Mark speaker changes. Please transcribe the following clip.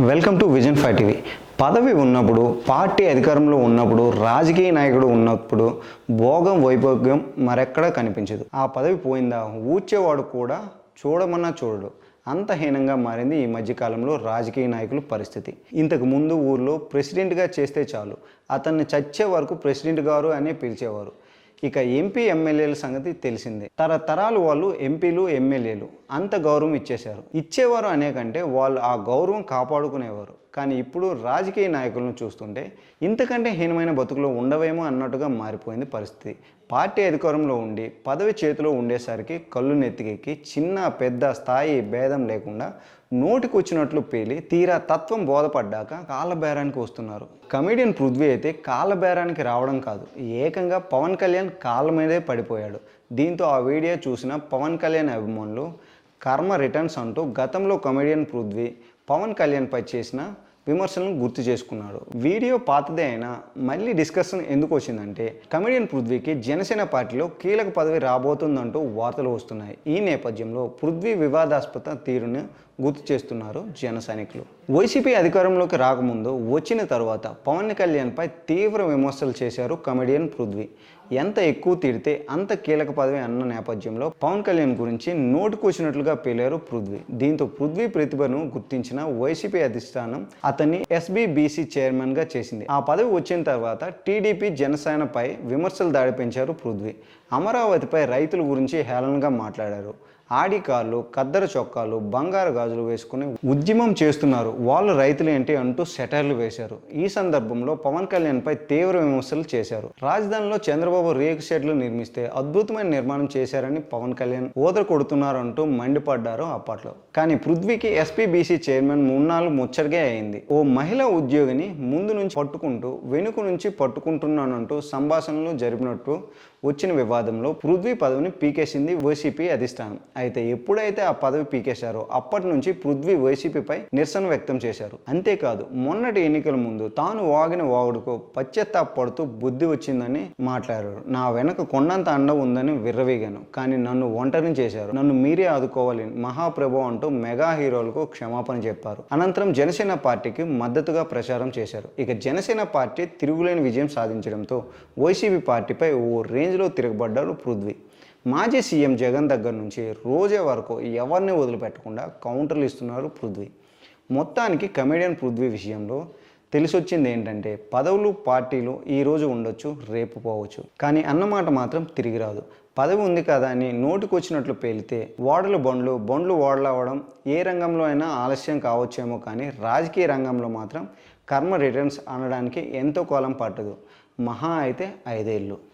Speaker 1: Welcome to vision five TV పదవి ఉన్నప్పుడు party అధికారంలో ఉన్నప్పుడు రాజకీయ నాయకుడు ఉన్నప్పుడు భోగం వైభోగ్యం మరెక్కడా కనిపించదు. ఆ పదవి పోయిందా? ఊడ్చేవాడు కూడా చూడమన్నా చూడడు. అంత హీనంగా మారింది ఈ మధ్యకాలంలో రాజకీయ నాయకుల పరిస్థితి. ఇంతకు ముందు ఊర్లో ప్రెసిడెంట్గా చేస్తే చాలు. అతన్ని చచ్చే వరకు ప్రెసిడెంట్ గారు అనే పిలిచేవారు. ఇక ఎంపీ ఎమ్మెల్యేల సంగతి తెలిసిందే. తరతరాలు వాళ్ళు ఎంపీలు ఎమ్మెల్యేలు అంత గౌరవం ఇచ్చేశారు. ఇచ్చేవారు అనే కంటే వాళ్ళు ఆ గౌరవం కాపాడుకునేవారు. కానీ ఇప్పుడు రాజకీయ నాయకులను చూస్తుంటే ఇంతకంటే హీనమైన బతుకులో ఉండవేమో అన్నట్టుగా మారిపోయింది పరిస్థితి. పార్టీ అధికారంలో ఉండి పదవి చేతిలో ఉండేసరికి కళ్ళు నెత్తికెక్కి చిన్న పెద్ద స్థాయి భేదం లేకుండా నోటికి వచ్చినట్లు పేలి తీరా తత్వం బోధపడ్డాక కాలబేరానికి బేరానికి వస్తున్నారు. కమెడియన్ పృథ్వీ అయితే కాలబేరానికి బేరానికి రావడం కాదు. ఏకంగా పవన్ కళ్యాణ్ కాళ్ళ మీదే పడిపోయాడు. దీంతో ఆ వీడియో చూసిన పవన్ కళ్యాణ్ అభిమానులు కర్మ రిటర్న్స్ అంటూ గతంలో కమెడియన్ పృథ్వీ పవన్ కళ్యాణ్పై చేసిన విమర్శలను గుర్తు చేసుకున్నాడు. వీడియో పాతదే అయినా మళ్ళీ డిస్కషన్ ఎందుకు వచ్చిందంటే కమెడియన్ పృథ్వీకి జనసేన పార్టీలో కీలక పదవి రాబోతుందంటూ వార్తలు వస్తున్నాయి. ఈ నేపథ్యంలో పృథ్వీ వివాదాస్పద తీరును గుర్తు చేస్తున్నారు జన సైనికులు. వైసీపీ అధికారంలోకి రాకముందు వచ్చిన తర్వాత పవన్ కళ్యాణ్పై తీవ్ర విమర్శలు చేశారు కమెడియన్ పృథ్వీ. ఎంత ఎక్కువ తిడితే అంత కీలక పదవి అన్న నేపథ్యంలో పవన్ కళ్యాణ్ గురించి నోటుకొచ్చినట్లుగా పేలారు పృథ్వీ. దీంతో పృథ్వీ ప్రతిభను గుర్తించిన వైసీపీ అధిష్టానం అతన్ని ఎస్బీబీసీ చైర్మన్గా చేసింది. ఆ పదవి వచ్చిన తర్వాత టీడీపీ జనసేనపై విమర్శలు దాడి పెంచారు పృథ్వీ. అమరావతిపై రైతుల గురించి హేళనగా మాట్లాడారు. ఆడి కార్లు కద్దర చొక్కాలు బంగారు గాజులు వేసుకుని ఉద్యమం చేస్తున్నారు. వాళ్ళు రైతులు ఏంటి అంటూ సెటైర్లు వేశారు. ఈ సందర్భంలో పవన్ కళ్యాణ్పై తీవ్ర విమర్శలు చేశారు. రాజధానిలో చంద్రబాబు రేకు షెడ్లు నిర్మిస్తే అద్భుతమైన నిర్మాణం చేశారని పవన్ కళ్యాణ్ ఓదర కొడుతున్నారంటూ మండిపడ్డారు అప్పట్లో కానీ పృథ్వీకి ఎస్పీబీసీ చైర్మన్ మున్నాళ్ళు ముచ్చటగా అయింది. ఓ మహిళా ఉద్యోగిని ముందు నుంచి పట్టుకుంటూ వెనుక నుంచి పట్టుకుంటున్నానంటూ సంభాషణలు జరిపినట్టు వచ్చిన వివాదంలో పృథ్వీ పదవిని పీకేసింది వైసీపీ అధిష్టానం. అయితే ఎప్పుడైతే ఆ పదవి పీకేశారో అప్పటి నుంచి పృథ్వీ వైసీపీపై నిరసన వ్యక్తం చేశారు. అంతేకాదు మొన్నటి ఎన్నికల ముందు తాను వాగిన వాగుడుకు పశ్చాత్తాపడుతూ బుద్ధి వచ్చిందని మాట్లాడారు. నా వెనక కొండంత అండ ఉందని విర్రవీగాను. కానీ నన్ను ఒంటరిని చేశారు. నన్ను మీరే ఆదుకోవాలి మహాప్రభు అంటూ మెగా హీరోలకు క్షమాపణ చెప్పారు. అనంతరం జనసేన పార్టీకి మద్దతుగా ప్రచారం చేశారు. ఇక జనసేన పార్టీ తిరుగులేని విజయం సాధించడంతో వైసీపీ పార్టీపై ఓ రేంజ్లో తిరగబడ్డారు. పృథ్వీ. మాజీ సీఎం జగన్ దగ్గర నుంచి రోజే వరకు ఎవరిని వదిలిపెట్టకుండా కౌంటర్లు ఇస్తున్నారు పృథ్వీ. మొత్తానికి కమెడియన్ పృథ్వీ విషయంలో తెలిసొచ్చింది ఏంటంటే పదవులు పార్టీలు ఈ రోజు ఉండొచ్చు రేపు పోవచ్చు. కానీ అన్నమాట మాత్రం తిరిగి రాదు. పదవి ఉంది కదా అని నోటికొచ్చినట్లు పేలితే ఓడలు బండ్లు బండ్లు ఓడలవ్వడం ఏ రంగంలో అయినా ఆలస్యం కావచ్చేమో కానీ రాజకీయ రంగంలో మాత్రం కర్మ రిటర్న్స్ అనడానికి ఎంతో కాలం పట్టదు. మహా అయితే ఐదేళ్ళు.